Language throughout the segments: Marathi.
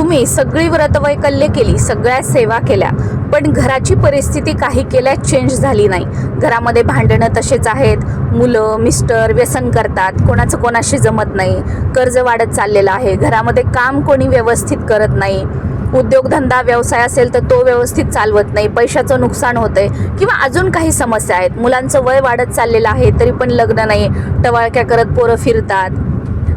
तुम्ही सगळी व्रतवैकल्य केली सगळ्या सेवा केल्या पण घराची परिस्थिती काही केल्या चेंज झाली नाही. घरामध्ये भांडणं तसेच आहेत मुलं मिस्टर व्यसन करतात कोणाचं कोणाशी जमत नाही कर्ज वाढत चाललेलं आहे घरामध्ये काम कोणी व्यवस्थित करत नाही. उद्योगधंदा व्यवसाय असेल तर तो व्यवस्थित चालवत नाही पैशाचं नुकसान होतंय किंवा अजून काही समस्या आहेत. मुलांचं वय वाढत चाललेलं आहे तरी पण लग्न नाही टवाळक्या करत पोरं फिरतात.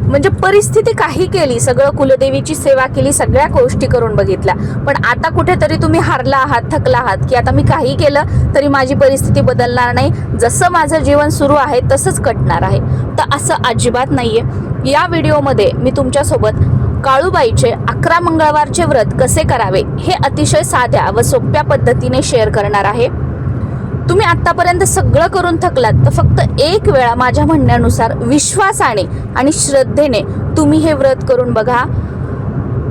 म्हणजे परिस्थिती काही केली सगळं कुलदेवीची सेवा केली सगळ्या गोष्टी करून बघितल्या. पण आता कुठेतरी तुम्ही हारला आहात थकला आहात की आता मी काही केलं तरी माझी परिस्थिती बदलणार नाही. जसं माझं जीवन सुरू आहे तसंच कटणार आहे. तर असं अजिबात नाही आहे या व्हिडिओमध्ये मी तुमच्यासोबत काळूबाईचे अकरा मंगळवारचे व्रत कसे करावे हे अतिशय साध्या व सोप्या पद्धतीने शेअर करणार आहे. तुम्ही आतापर्यंत सगळं करून थकलात तर फक्त एक वेळा माझ्या म्हणण्यानुसार विश्वासाने आणि श्रद्धेने तुम्ही हे व्रत करून बघा.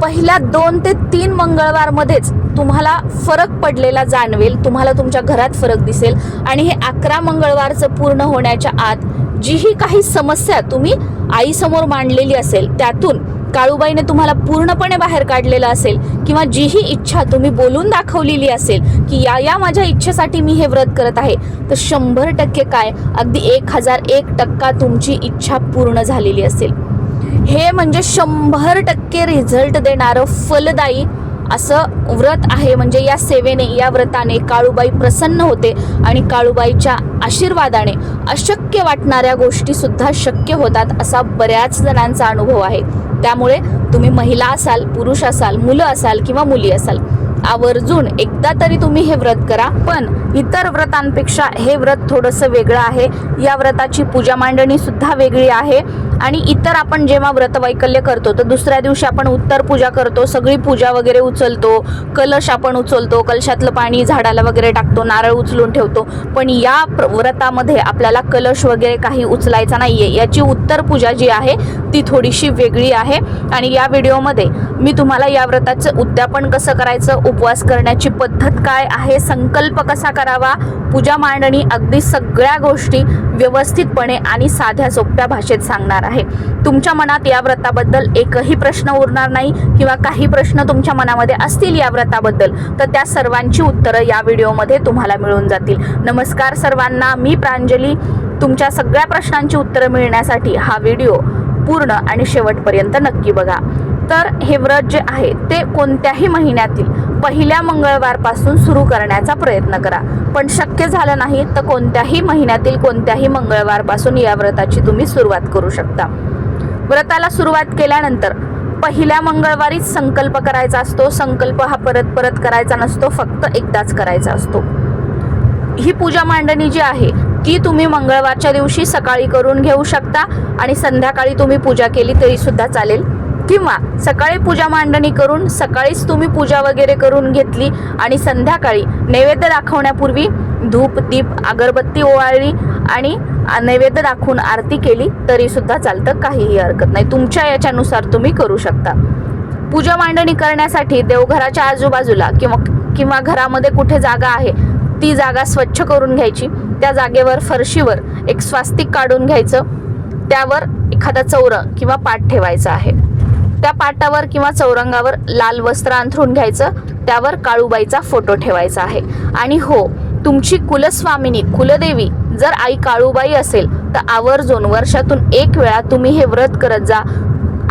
पहिल्या दोन ते तीन मंगळवारमध्येच तुम्हाला फरक पडलेला जाणवेल तुम्हाला तुमच्या घरात फरक दिसेल आणि हे अकरा मंगळवारचं पूर्ण होण्याच्या आत जीही काही समस्या तुम्ही आईसमोर मांडलेली असेल त्यातून काळूबाईने तुम्हाला पूर्णपणे बाहेर काढलेलं असेल किंवा जीही इच्छा तुम्ही बोलून दाखवलेली असेल की या या माझ्या इच्छेसाठी मी हे व्रत करत आहे तर शंभर टक्के काय? अगदी एक हजार एक टक्का तुमची इच्छा पूर्ण झालेली असेल. हे म्हणजे शंभर टक्के रिझल्ट देणारं फलदायी असं व्रत आहे. म्हणजे या सेवेने या व्रताने काळूबाई प्रसन्न होते आणि काळूबाईच्या आशीर्वादाने अशक्य वाटणाऱ्या गोष्टीसुद्धा शक्य होतात असा बऱ्याच जणांचा अनुभव आहे. त्यामुळे तुम्ही महिला असाल पुरुष असाल मुलं असाल किंवा मुली असाल आवर्जून एकदा तरी तुम्ही हे व्रत करा. पण इतर व्रतांपेक्षा हे व्रत थोडंसं वेगळं आहे. या व्रताची पूजा मांडणी सुद्धा वेगळी आहे. आणि इतर आपण जेव्हा व्रत वैकल्य करतो तर दुसऱ्या दिवशी आपण उत्तर पूजा करतो सगळी पूजा वगैरे उचलतो कलश आपण उचलतो कलशातलं पाणी झाडाला वगैरे टाकतो नारळ उचलून ठेवतो. पण या प्र- व्रतामध्ये आपल्याला कलश वगैरे काही उचलायचा नाहीये. याची उत्तर पूजा जी आहे ती थोडीशी वेगळी आहे. आणि या व्हिडिओमध्ये मी तुम्हाला या व्रताचं उद्यापन कसं करायचं उपवास करण्याची पद्धत काय आहे? संकल्प कसा करावा? पूजा मांडणी अगदी सगळ्या गोष्टी व्यवस्थितपणे आणि साध्या सोप्या भाषेत सांगणार आहे. तुमच्या मनात या व्रताबद्दल एकही प्रश्न उरणार नाही किंवा काही प्रश्न तुमच्या मनामध्ये असतील या व्रताबद्दल तर त्या सर्वांची उत्तरं या व्हिडिओमध्ये तुम्हाला मिळून जातील. नमस्कार सर्वांना मी प्रांजली. तुमच्या सगळ्या प्रश्नांची उत्तरं मिळण्यासाठी हा व्हिडिओ पूर्ण आणि शेवटपर्यंत नक्की बघा. तर हे व्रत जे आहे ते कोणत्याही महिन्यातील पहिल्या मंगळवारपासून सुरू करण्याचा प्रयत्न करा. पण शक्य झालं नाही तर कोणत्याही महिन्यातील कोणत्याही मंगळवारपासून या व्रताची तुम्ही सुरुवात करू शकता. व्रताला सुरुवात केल्यानंतर पहिल्या मंगळवारीच संकल्प करायचा असतो. संकल्प हा परत परत करायचा नसतो फक्त एकदाच करायचा असतो. ही पूजा मांडणी जी आहे ती तुम्ही मंगळवारच्या दिवशी सकाळी करून घेऊ शकता आणि संध्याकाळी तुम्ही पूजा केली तरी सुद्धा चालेल. किंवा सकाळी पूजा मांडणी करून सकाळीच तुम्ही पूजा वगैरे करून घेतली आणि संध्याकाळी नैवेद्य दाखवण्यापूर्वी धूप दीप अगरबत्ती ओवाळली आणि नैवेद्य दाखवून आरती केली तरी सुद्धा चालतं काहीही हरकत नाही. तुमच्या याच्यानुसार तुम्ही करू शकता. पूजा मांडणी करण्यासाठी देवघराच्या आजूबाजूला किंवा किंवा घरामध्ये कुठे जागा आहे ती जागा स्वच्छ करून घ्यायची. त्या जागेवर फरशीवर एक स्वास्तिक काढून घ्यायचं. त्यावर एखादा चौर किंवा पाठ ठेवायचा आहे. त्या पाटावर किंवा चौरंगावर लाल वस्त्र अंथरून घ्यायचं त्यावर काळूबाईचा फोटो ठेवायचा आहे. आणि हो तुमची कुलस्वामिनी कुलदेवी जर आई काळूबाई असेल तर आवर्जून वर्षातून एक वेळा तुम्ही हे व्रत करत जा.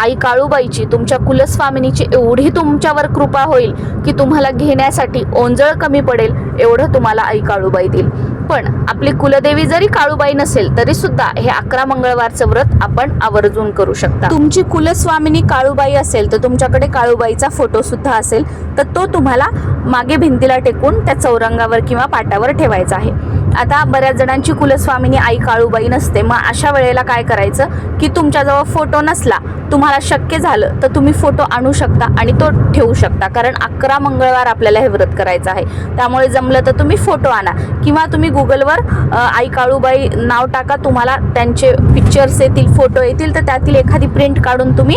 आई काळूबाईची तुमच्या कुलस्वामिनीची एवढी तुमच्यावर कृपा होईल की तुम्हाला घेण्यासाठी ओंजळ कमी पडेल एवढं तुम्हाला आई काळूबाई देईल. पण आपली कुलदेवी जरी काळूबाई नसेल तरी सुद्धा हे अकरा मंगळवारचं व्रत आपण आवर्जून करू शकता. तुमची कुलस्वामिनी काळूबाई असेल तर तुमच्याकडे काळूबाईचा फोटो सुद्धा असेल तर तो तुम्हाला मागे भिंतीला टेकून त्या चौरंगावर किंवा पाटावर ठेवायचा आहे. आता बऱ्याच जणांची कुलस्वामिनी आई काळूबाई नसते. मग अशा वेळेला काय करायचं? की तुमच्याजवळ फोटो नसला तुम्हाला शक्य झालं तर तुम्ही फोटो आणू शकता आणि तो ठेवू शकता. कारण अकरा मंगळवार आपल्याला हे व्रत करायचं आहे. त्यामुळे जमलं तर तुम्ही फोटो आणा. किंवा तुम्ही गुगलवर आई काळूबाई नाव टाका तुम्हाला त्यांचे पिक्चर्स येतील फोटो येतील तर त्यातील एखादी प्रिंट काढून तुम्ही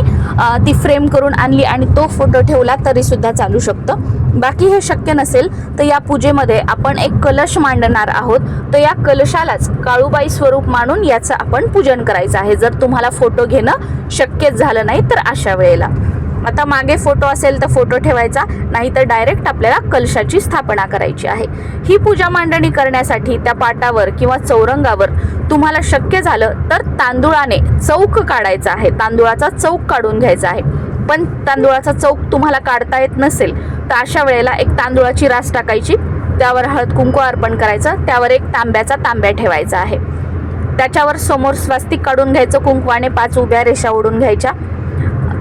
ती फ्रेम करून आणली आणि तो फोटो ठेवला तरीसुद्धा चालू शकतं. बाकी हे शक्य नसेल तर या पूजेमध्ये आपण एक कलश मांडणार आहोत. तर या कलशालाच काळूबाई स्वरूप मानून याचं आपण पूजन करायचं आहे. जर तुम्हाला फोटो घेणं शक्यच झालं नाही तर अशा वेळेला. आता मागे फोटो असेल तर फोटो ठेवायचा नाही तर डायरेक्ट आपल्याला कलशाची स्थापना करायची आहे. ही पूजा मांडणी करण्यासाठी त्या पाटावर किंवा चौरंगावर तुम्हाला शक्य झालं तर तांदुळाने चौक काढायचा आहे. तांदुळाचा चौक काढून घ्यायचा आहे. पण तांदुळाचा चौक तुम्हाला काढता येत नसेल तर अशा वेळेला एक तांदुळाची रास टाकायची त्यावर हळद कुंकू अर्पण करायचं त्यावर एक तांब्याचा तांब्या ठेवायचा आहे. त्याच्यावर समोर स्वस्तिक काढून घ्यायचं कुंकवाने पाच उभ्या रेषा ओढून घ्यायच्या.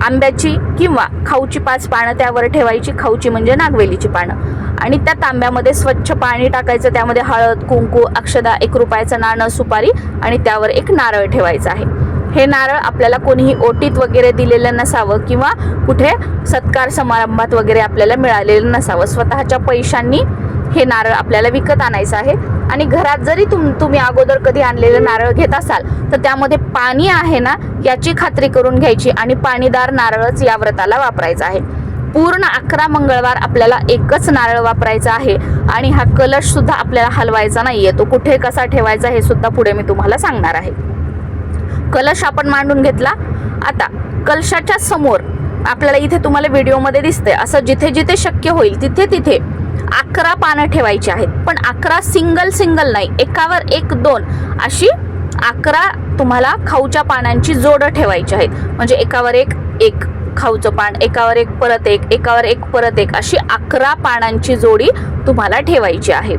आंब्याची किंवा खाऊची पाच पानं त्यावर ठेवायची खाऊची म्हणजे नागवेलीची पानं. आणि त्या तांब्यामध्ये स्वच्छ पाणी टाकायचं त्यामध्ये हळद कुंकू अक्षदा एक रुपयाचं नाणं सुपारी आणि त्यावर एक नारळ ठेवायचं आहे. हे नारळ आपल्याला कोणीही ओटीत वगैरे दिलेलं नसावं किंवा कुठे सत्कार समारंभात वगैरे आपल्याला मिळालेलं नसावं. स्वतःच्या पैशांनी हे नारळ आपल्याला विकत आणायचं आहे. आणि घरात जरी तुम तुम्ही अगोदर कधी आणलेलं नारळ घेत असाल तर त्यामध्ये पाणी आहे ना याची खात्री करून घ्यायची आणि पाणीदार नारळच या व्रताला वापरायचा आहे. पूर्ण अकरा मंगळवार आपल्याला एकच नारळ वापरायचा आहे आणि हा कलश सुद्धा आपल्याला हलवायचा नाहीये. तो कुठे कसा ठेवायचा हे सुद्धा पुढे मी तुम्हाला सांगणार आहे. कलश आपण मांडून घेतला. आता कलशाच्या समोर आपल्याला इथे तुम्हाला व्हिडिओमध्ये दिसते असं जिथे जिथे शक्य होईल तिथे तिथे अकरा पानं ठेवायची आहेत. पण अकरा सिंगल सिंगल नाही. एकावर एक दोन अशी अकरा तुम्हाला खाऊच्या पानांची जोडं ठेवायची आहेत. म्हणजे एकावर एक एक खाऊचं पान एकावर एक परत एक एकावर एक परत एक अशी अकरा पानांची जोडी तुम्हाला ठेवायची आहे.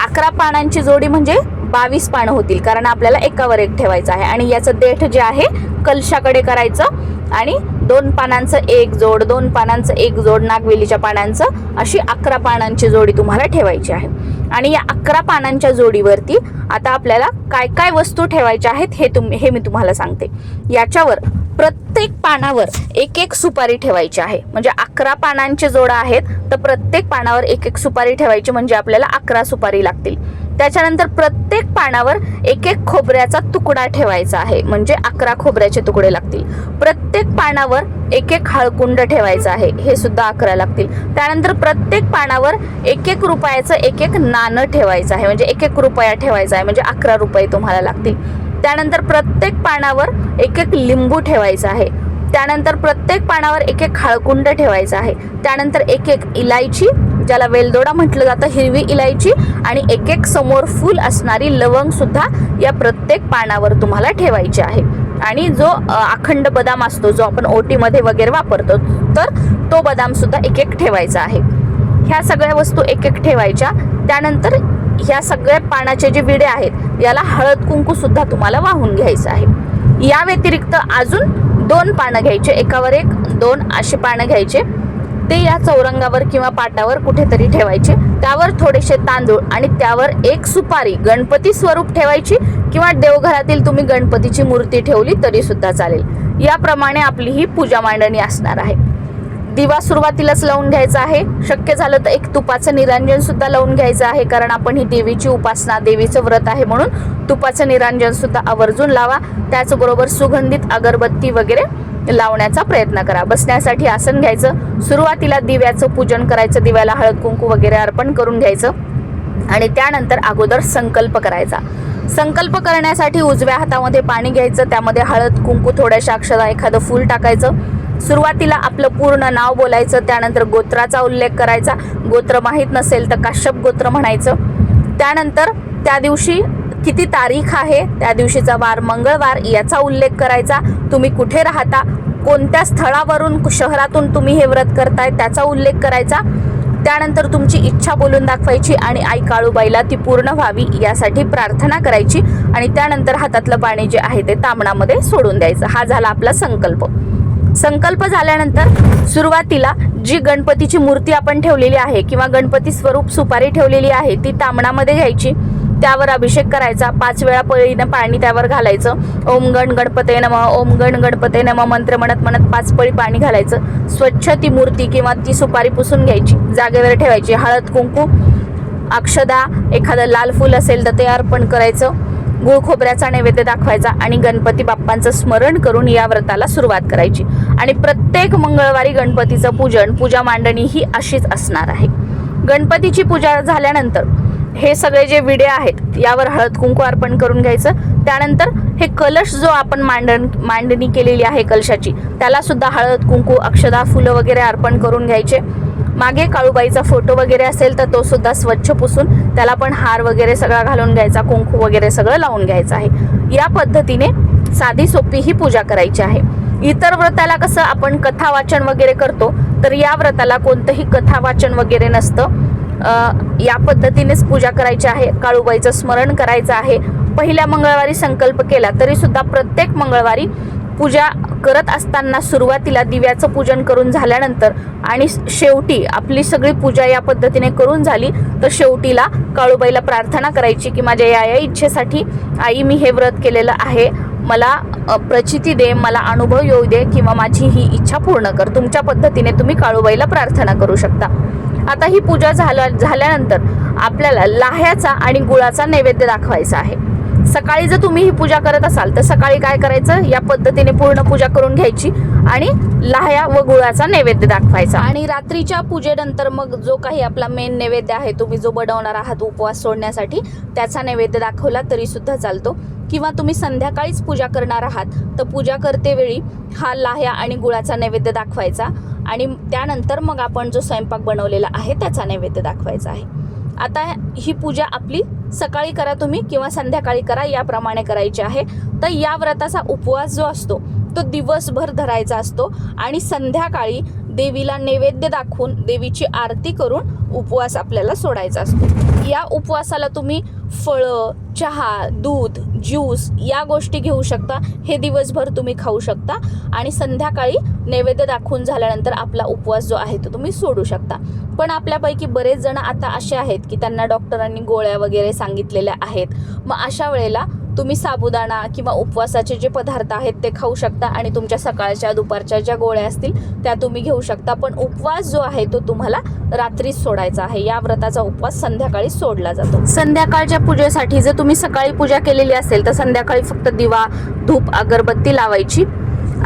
अकरा पानांची जोडी म्हणजे बावीस पानं होतील कारण आपल्याला एकावर एक ठेवायचं आहे. आणि याचं देठ जे आहे कलशाकडे करायचं आणि दोन पानांचं एक जोड दोन पानांचं एक जोड नागवेलीच्या पानांचं अशी अकरा पानांची जोडी तुम्हाला ठेवायची आहे. आणि या अकरा पानांच्या जोडीवरती आता आपल्याला काय काय वस्तू ठेवायच्या आहेत हे तुम हे मी तुम्हाला सांगते. याच्यावर प्रत्येक पानावर एक एक सुपारी ठेवायची आहे. म्हणजे अकरा पानांचे जोडा आहेत तर प्रत्येक पानावर एक एक सुपारी ठेवायची म्हणजे आपल्याला अकरा सुपारी लागतील. त्याच्यानंतर प्रत्येक पानावर एक एक खोबऱ्याचा तुकडा ठेवायचा आहे. म्हणजे अकरा खोबऱ्याचे तुकडे लागतील. प्रत्येक पानावर एक एक हळकुंड ठेवायचं आहे. हे सुद्धा अकरा लागतील. त्यानंतर प्रत्येक पानावर एक एक रुपयाचं एक एक नाणं ठेवायचं आहे. म्हणजे एक एक रुपया ठेवायचा आहे. म्हणजे अकरा रुपये तुम्हाला लागतील. त्यानंतर प्रत्येक पानावर एक एक लिंबू ठेवायचा आहे. त्यानंतर प्रत्येक पानावर एक एक हळकुंड ठेवायचं आहे. त्यानंतर एक एक इलायची ज्याला वेलदोडा म्हटलं जातं हिरवी इलायची आणि एक एक समोर फुल असणारी लवंग सुद्धा या प्रत्येक पानावर तुम्हाला ठेवायची आहे. आणि जो अखंड बदाम असतो जो आपण ओटीमध्ये वगैरे वापरतो तर तो बदाम सुद्धा एक एक ठेवायचा आहे. ह्या सगळ्या वस्तू एक एक ठेवायच्या. त्यानंतर ह्या सगळ्या पानाचे जे विडे आहेत याला हळद कुंकू सुद्धा तुम्हाला वाहून घ्यायचं आहे. या व्यतिरिक्त अजून दोन पानं घ्यायचे. एकावर एक दोन असे पानं घ्यायचे. ते या चौरंगावर किंवा पाटावर कुठेतरी ठेवायचे? त्यावर थोडेसे तांदूळ आणि त्यावर एक सुपारी गणपती स्वरूप ठेवायची किंवा देवघरातील तुम्ही गणपतीची मूर्ती ठेवली तरी सुद्धा चालेल. याप्रमाणे आपली ही पूजा मांडणी असणार आहे. दिवा सुरुवातीलाच लावून घ्यायचा आहे. शक्य झालं तर एक तुपाचं निरांजन सुद्धा लावून घ्यायचं आहे कारण आपण ही देवीची उपासना देवीचं व्रत आहे म्हणून तुपाचं निरांजन सुद्धा आवर्जून लावा. त्याचबरोबर सुगंधित अगरबत्ती वगैरे लावण्याचा प्रयत्न करा. बसण्यासाठी आसन घ्यायचं. सुरुवातीला दिव्याचं पूजन करायचं. दिव्याला हळद कुंकू वगैरे अर्पण करून घ्यायचं. आणि त्यानंतर अगोदर संकल्प करायचा. संकल्प करण्यासाठी उजव्या हातामध्ये पाणी घ्यायचं. त्यामध्ये हळद कुंकू थोड्याशा अक्षरा एखादं फूल टाकायचं. सुरुवातीला आपलं पूर्ण नाव बोलायचं. त्यानंतर गोत्राचा उल्लेख करायचा. गोत्र माहीत नसेल तर काश्यप गोत्र म्हणायचं. त्यानंतर त्या दिवशी किती तारीख आहे? त्या दिवशीचा वार मंगळवार याचा उल्लेख करायचा. तुम्ही कुठे राहता? कोणत्या स्थळावरून शहरातून तुम्ही हे व्रत करताय? त्याचा उल्लेख करायचा. त्यानंतर तुमची इच्छा बोलून दाखवायची आणि आई काळूबाईला ती पूर्ण व्हावी यासाठी प्रार्थना करायची आणि त्यानंतर हातातलं पाणी जे आहे ते तांबणामध्ये सोडून द्यायचं. हा झाला आपला संकल्प. संकल्प झाल्यानंतर सुरुवातीला जी गणपतीची मूर्ती आपण ठेवलेली आहे किंवा गणपती स्वरूप सुपारी ठेवलेली आहे ती तांबणामध्ये घ्यायची. त्यावर अभिषेक करायचा. पाच वेळा पळीनं पाणी त्यावर घालायचं. ओम गण गणपते नम. ओम गण गणपते नम. मंत्र म्हणत म्हणत पाच पळी पाणी घालायचं. स्वच्छ ती मूर्ती किंवा ती सुपारी पुसून घ्यायची. जागेवर ठेवायची. हळद कुंकू अक्षदा एखादं लाल फूल असेल तर ते अर्पण करायचं. गुळ खोबऱ्याचा नैवेद्य दाखवायचा आणि गणपती बाप्पांचं स्मरण करून या व्रताला सुरुवात करायची. आणि प्रत्येक मंगळवारी गणपतीचं पूजन पूजा मांडणी ही अशीच असणार आहे. गणपतीची पूजा झाल्यानंतर हे सगळे जे विडे आहेत यावर हळद कुंकू अर्पण करून घ्यायचं. त्यानंतर हे कलश जो आपण मांडण मांडणी केलेली आहे कलशाची त्याला सुद्धा हळद कुंकू अक्षदा फुलं वगैरे अर्पण करून घ्यायचे. मागे काळूबाईचा फोटो वगैरे असेल तर तो सुद्धा स्वच्छ पुसून त्याला पण हार वगैरे सगळा घालून घ्यायचा कुंकू वगैरे सगळं लावून घ्यायचं आहे. या पद्धतीने साधी सोपी ही पूजा करायची आहे. इतर व्रताला कसं आपण कथा वाचन वगैरे करतो तर या व्रताला कोणतंही कथा वाचन वगैरे नसतं. या पद्धतीनेच पूजा करायची आहे. काळूबाईचं स्मरण करायचं आहे. पहिल्या मंगळवारी संकल्प केला तरी सुद्धा प्रत्येक मंगळवारी पूजा करत असताना सुरुवातीला दिव्याचं पूजन करून झाल्यानंतर आणि शेवटी आपली सगळी पूजा या पद्धतीने करून झाली तर शेवटीला काळूबाईला प्रार्थना करायची की माझ्या या या इच्छेसाठी आई मी हे व्रत केलेलं आहे. मला प्रचिती दे मला अनुभव येऊ दे किंवा माझी ही इच्छा पूर्ण कर. तुमच्या पद्धतीने तुम्ही काळूबाईला प्रार्थना करू शकता. आता ही पूजा झाल्या झाल्यानंतर आपल्याला लाह्याचा आणि गुळाचा नैवेद्य दाखवायचा आहे. सकाळी जर तुम्ही ही पूजा करत असाल तर सकाळी काय करायचं? या पद्धतीने पूर्ण पूजा करून घ्यायची आणि लाह्या व गुळाचा नैवेद्य दाखवायचा. आणि रात्रीच्या पूजेनंतर मग जो काही आपला मेन नैवेद्य आहे तुम्ही जो बनवणार आहात उपवास सोडण्यासाठी त्याचा नैवेद्य दाखवला तरी सुद्धा चालतो. किंवा तुम्ही संध्याकाळीच पूजा करणार आहात तर पूजा करते वेळी हा लाह्या आणि गुळाचा नैवेद्य दाखवायचा. आणि त्यानंतर मग आपण जो स्वयंपाक बनवलेला आहे त्याचा नैवेद्य दाखवायचा आहे. आता ही पूजा आपली सकाळी करा तुम्ही किंवा संध्याकाळी करा याप्रमाणे करायची आहे. तर या व्रताचा उपवास जो असतो तो दिवसभर धरायचा असतो आणि संध्याकाळी देवीला नैवेद्य दाखवून देवीची आरती करून उपवास आपल्याला सोडायचा असतो. या उपवासाला तुम्ही फळं चहा दूध ज्यूस या गोष्टी घेऊ शकता. हे दिवसभर तुम्ही खाऊ शकता. आणि संध्याकाळी नैवेद्य दाखवून झाल्यानंतर आपला उपवास जो आहे तो तुम्ही सोडू शकता. पण आपल्यापैकी बरेच जण आता असे आहेत की त्यांना डॉक्टरांनी गोळ्या वगैरे सांगितलेल्या आहेत. मग अशा वेळेला तुम्ही साबुदाणा किंवा उपवासाचे जे पदार्थ आहेत ते खाऊ शकता आणि तुमच्या सकाळच्या दुपारच्या ज्या गोळ्या असतील त्या तुम्ही घेऊ शकता. पण उपवास जो आहे तो तुम्हाला रात्रीच सोडायचा आहे. या व्रताचा उपवास संध्याकाळी सोडला जातो. संध्याकाळच्या पूजेसाठी जर तुम्ही सकाळी पूजा केलेली असेल तर संध्याकाळी फक्त दिवा धूप अगरबत्ती लावायची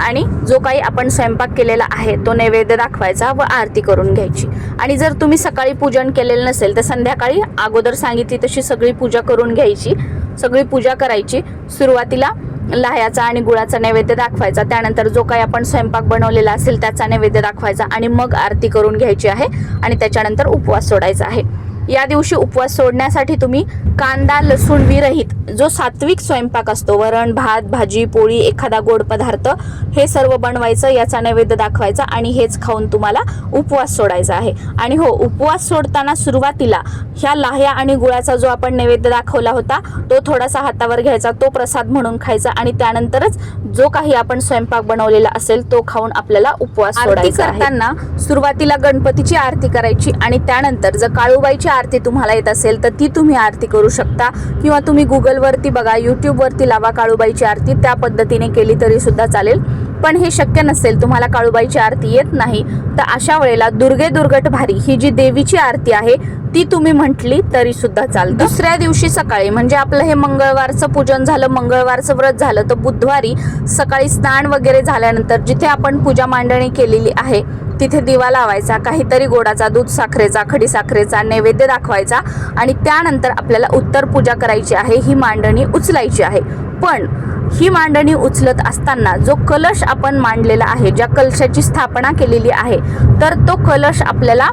आणि जो काही आपण स्वयंपाक केलेला आहे तो नैवेद्य दाखवायचा व आरती करून घ्यायची. आणि जर तुम्ही सकाळी पूजन केलेलं नसेल तर संध्याकाळी अगोदर सांगितली तशी सगळी पूजा करून घ्यायची. सगळी पूजा करायची. सुरुवातीला लाह्याचा आणि गुळाचा नैवेद्य दाखवायचा. त्यानंतर जो काही आपण स्वयंपाक बनवलेला असेल त्याचा नैवेद्य दाखवायचा आणि मग आरती करून घ्यायची आहे आणि त्याच्यानंतर उपवास सोडायचा आहे. या दिवशी उपवास सोडण्यासाठी तुम्ही कांदा लसूण विरहित जो सात्विक स्वयंपाक असतो वरण भात भाजी पोळी एखादा गोड पदार्थ हे सर्व बनवायचं याचा नैवेद्य दाखवायचा आणि हेच खाऊन तुम्हाला उपवास सोडायचा आहे. आणि हो उपवास सोडताना सुरुवातीला ह्या लाह्या आणि गुळाचा जो आपण नैवेद्य दाखवला होता तो थोडासा हातावर घ्यायचा तो प्रसाद म्हणून खायचा आणि त्यानंतरच जो काही आपण स्वयंपाक बनवलेला असेल तो खाऊन आपल्याला उपवास सोडायचा करताना सुरुवातीला गणपतीची आरती करायची आणि त्यानंतर जर काळूबाईची आरती तुम्हाला येत असेल तर ती तुम्ही आरती करू शकता किंवा तुम्ही गुगलवरती बघा यूट्यूबवरती लावा काळूबाईची आरती. त्या पद्धतीने केली तरी सुद्धा चालेल. पण हे शक्य नसेल तुम्हाला काळूबाईची आरती येत नाही तर अशा वेळेला दुर्गे दुर्गट भारी ही जी देवीची आरती आहे ती तुम्ही म्हटली तरी सुद्धा चालतं. दुसऱ्या दिवशी सकाळी म्हणजे आपलं हे मंगळवारचं पूजन झालं मंगळवारचं व्रत झालं तर बुधवारी सकाळी स्नान वगैरे झाल्यानंतर जिथे आपण पूजा मांडणी केलेली आहे तिथे दिवा लावायचा काहीतरी गोडाचा दूध साखरेचा खडी साखरेचा नैवेद्य दाखवायचा आणि त्यानंतर आपल्याला उत्तर पूजा करायची आहे ही मांडणी उचलायची आहे. पण ही मांडणी उचलत असताना जो कलश आपण मांडलेला आहे ज्या कलशाची स्थापना केलेली आहे तर तो कलश आपल्याला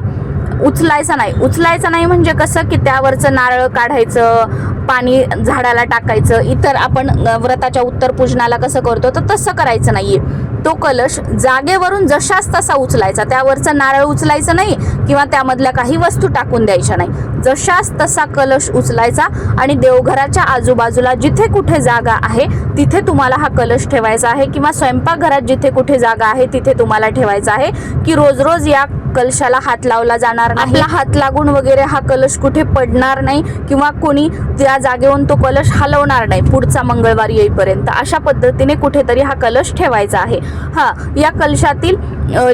उचलायचा नाही. उचलायचा नाही म्हणजे कसं की त्यावरचं नारळ काढायचं पाणी झाडाला टाकायचं इतर आपण व्रताच्या उत्तर पूजनाला कसं करतो तर तसं करायचं नाहीये. तो कलश जागेवरून जशाच तसा उचलायचा. त्यावरचं नारळ उचलायचं नाही किंवा त्यामधल्या काही वस्तू टाकून द्यायच्या नाही. जशाच तसा कलश उचलायचा आणि देवघराच्या आजूबाजूला जिथे कुठे जागा आहे तिथे तुम्हाला हा कलश ठेवायचा आहे किंवा स्वयंपाकघरात जिथे कुठे जागा आहे तिथे तुम्हाला ठेवायचा आहे की रोज रोज या कलशाला हात लावला जाणार नाही. आपला हात लागून वगैरे हा कलश कुठे पडणार नाही किंवा कोणी त्या जागेवरून तो कलश हलवणार नाही पुढचा मंगळवार येईपर्यंत. अशा पद्धतीने कुठेतरी हा कलश ठेवायचा आहे. हा या कलशातील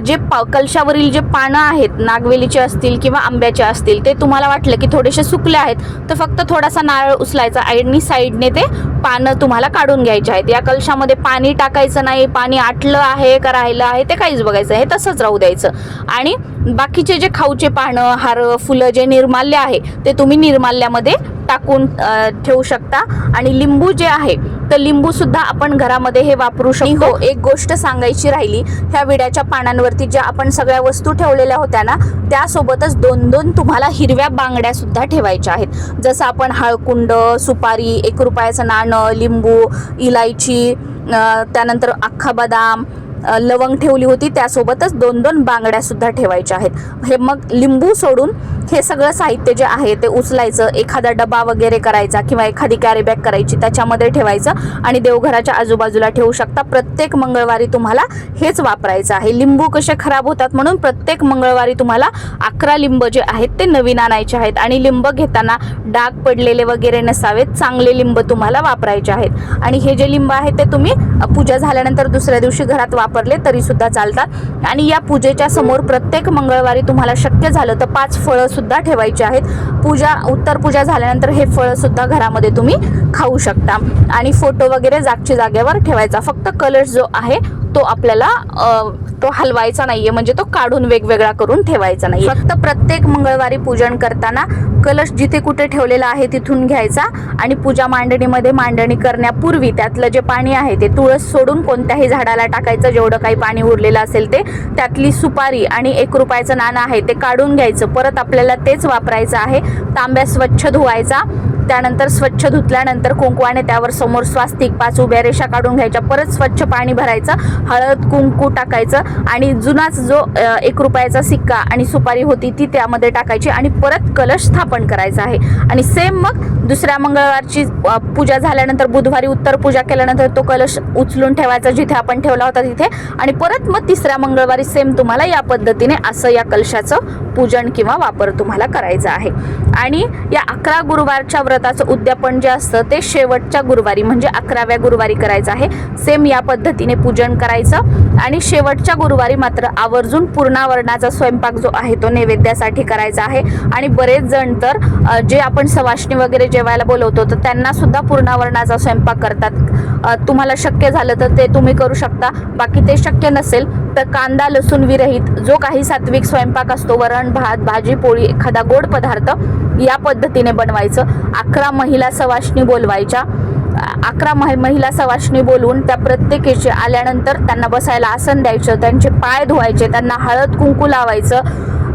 जे पा कलशावरील जे पानं आहेत नागवेलीचे असतील किंवा आंब्याचे असतील ते तुम्हाला वाटलं की थोडेसे सुकले आहेत तर फक्त थोडासा नारळ उचलायचा आणि साईडने ते पानं तुम्हाला काढून घ्यायचे आहेत. या कलशामध्ये पाणी टाकायचं नाही पाणी आटलं आहे का राहिलं आहे ते काहीच बघायचं हे तसंच राहू द्यायचं. आणि बाकीचे जे खाऊचे पानं हार फुलं जे निर्माल्य आहे ते तुम्ही निर्माल्यामध्ये टाकून ठेवू शकता. आणि लिंबू जे आहे तर लिंबू सुद्धा आपण घरामध्ये हे वापरू शकतो. हो एक गोष्ट सांगायची राहिली ह्या विड्याच्या पानांवरती ज्या आपण सगळ्या वस्तू ठेवलेल्या होत्या ना त्यासोबतच दोन दोन तुम्हाला हिरव्या बांगड्या सुद्धा ठेवायच्या आहेत. जसं आपण हळकुंड सुपारी एक रुपयाचं नाणं लिंबू इलायची त्यानंतर अख्खा बदाम लवंग ठेवली होती. त्यासोबतच दोन दोन बांगड्या सुद्धा ठेवायच्या आहेत. हे मग लिंबू सोडून हे सगळं साहित्य जे आहे ते उचलायचं एखादा डबा वगैरे करायचा किंवा एखादी कॅरी बॅग करायची त्याच्यामध्ये ठेवायचं आणि देवघराच्या आजूबाजूला ठेवू शकता. प्रत्येक मंगळवारी तुम्हाला हेच वापरायचं आहे. लिंबू कसे खराब होतात म्हणून प्रत्येक मंगळवारी तुम्हाला अकरा लिंब जे आहेत ते नवीन आणायचे आहेत आणि लिंब घेताना डाग पडलेले वगैरे नसावेत चांगले लिंब तुम्हाला वापरायचे आहेत. आणि हे जे लिंब आहेत ते तुम्ही पूजा झाल्यानंतर दुसऱ्या दिवशी घरात वापरले तरी सुद्धा चालतात. आणि या पूजेच्या समोर प्रत्येक मंगळवारी तुम्हाला शक्य झालं तर पाच फळं सुद्धा ठेवायची आहेत. पूजा उत्तर पूजा झाल्यानंतर हे फळं सुद्धा घरामध्ये तुम्ही खाऊ शकता. आणि फोटो वगैरे जागच्या जागेवर ठेवायचा. फक्त कलर्स जो आहे तो आपल्याला तो हलवायचा नाहीये. म्हणजे तो काढून वेगवेगळा करून ठेवायचा नाही फक्त प्रत्येक मंगळवारी पूजन करताना कलश जिथे कुठे ठेवलेला आहे तिथून घ्यायचा आणि पूजा मांडणीमध्ये मांडणी करण्यापूर्वी त्यातलं जे पाणी आहे ते तुळस सोडून कोणत्याही झाडाला टाकायचं जेवढं काही पाणी उरलेलं असेल ते त्यातली सुपारी आणि एक रुपयाचं नाणं आहे ते काढून घ्यायचं. परत आपल्याला तेच वापरायचं आहे. तांब्या स्वच्छ धुवायचा. त्यानंतर स्वच्छ धुतल्यानंतर कुंकवाने त्यावर समोर स्वास्तिक पाच उभ्या रेषा काढून घ्यायच्या परत स्वच्छ पाणी भरायचं हळद कुंकू टाकायचं आणि जुनाच जो एक रुपयाचा सिक्का आणि सुपारी होती ती त्यामध्ये टाकायची आणि परत कलश स्थापन करायचा आहे. आणि सेम मग दुसऱ्या मंगळवारची पूजा झाल्यानंतर बुधवारी उत्तर पूजा केल्यानंतर तो कलश उचलून ठेवायचा जिथे आपण ठेवला होता तिथे. आणि परत मग तिसऱ्या मंगळवारी सेम तुम्हाला या पद्धतीने असं या कलशाचं पूजन किंवा वापर तुम्हाला करायचा आहे. आणि या अकरा गुरुवारच्या व्रताचं उद्यापन जे असतं ते शेवटच्या गुरुवारी म्हणजे अकराव्या गुरुवारी करायचं आहे. सेम या पद्धतीने पूजन करायचं. आणि शेवटच्या गुरुवारी मात्र आवर्जून पूर्णावरणाचा स्वयंपाक जो आहे तो नैवेद्यासाठी करायचा आहे. आणि बरेच जण तर जे आपण सवाष्णी वगैरे जे जेवायला बोलवतो तर त्यांना सुद्धा पूर्णावरणाचा स्वयंपाक करतात. तुम्हाला शक्य झालं तर ते तुम्ही करू शकता. बाकी ते शक्य नसेल तर कांदा लसूण विरहित जो काही सात्विक स्वयंपाक असतो वरण भात भाजी पोळी एखादा गोड पदार्थ या पद्धतीने बनवायचं. अकरा महिला सवाष्णी बोलवायच्या. अकरा महि महिला सवाष्णी बोलवून त्या प्रत्येकीचे आल्यानंतर त्यांना बसायला आसन द्यायचं त्यांचे पाय धुवायचे त्यांना हळद कुंकू लावायचं.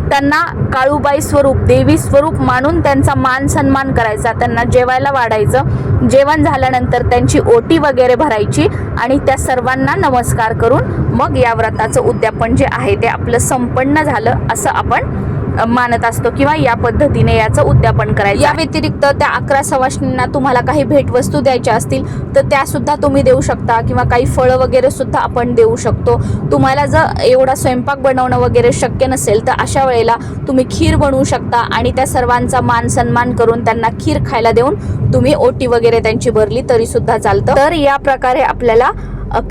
त्यांना काळूबाई स्वरूप देवी स्वरूप मानून त्यांचा मान सन्मान करायचा. त्यांना जेवायला वाढायचं. जेवण झाल्यानंतर त्यांची ओटी वगैरे भरायची आणि त्या सर्वांना नमस्कार करून मग या व्रताचं उद्यापन जे आहे ते आपलं संपन्न झालं असं आपण मानत असतो किंवा या पद्धतीने याचं उद्यापन करायचं या व्यतिरिक्त त्या अकरा सवाष्णींना तुम्हाला काही भेटवस्तू द्यायच्या असतील तर त्या सुद्धा तुम्ही देऊ शकता किंवा काही फळं वगैरे सुद्धा आपण देऊ शकतो. तुम्हाला जर एवढा स्वयंपाक बनवणं वगैरे शक्य नसेल तर अशा वेळेला तुम्ही खीर बनवू शकता आणि त्या सर्वांचा मान सन्मान करून त्यांना खीर खायला देऊन तुम्ही ओटी वगैरे त्यांची भरली तरी सुद्धा चालतं. तर या प्रकारे आपल्याला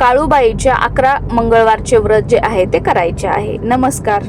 काळूबाईच्या अकरा मंगळवारचे व्रत जे आहे ते करायचे आहे. नमस्कार.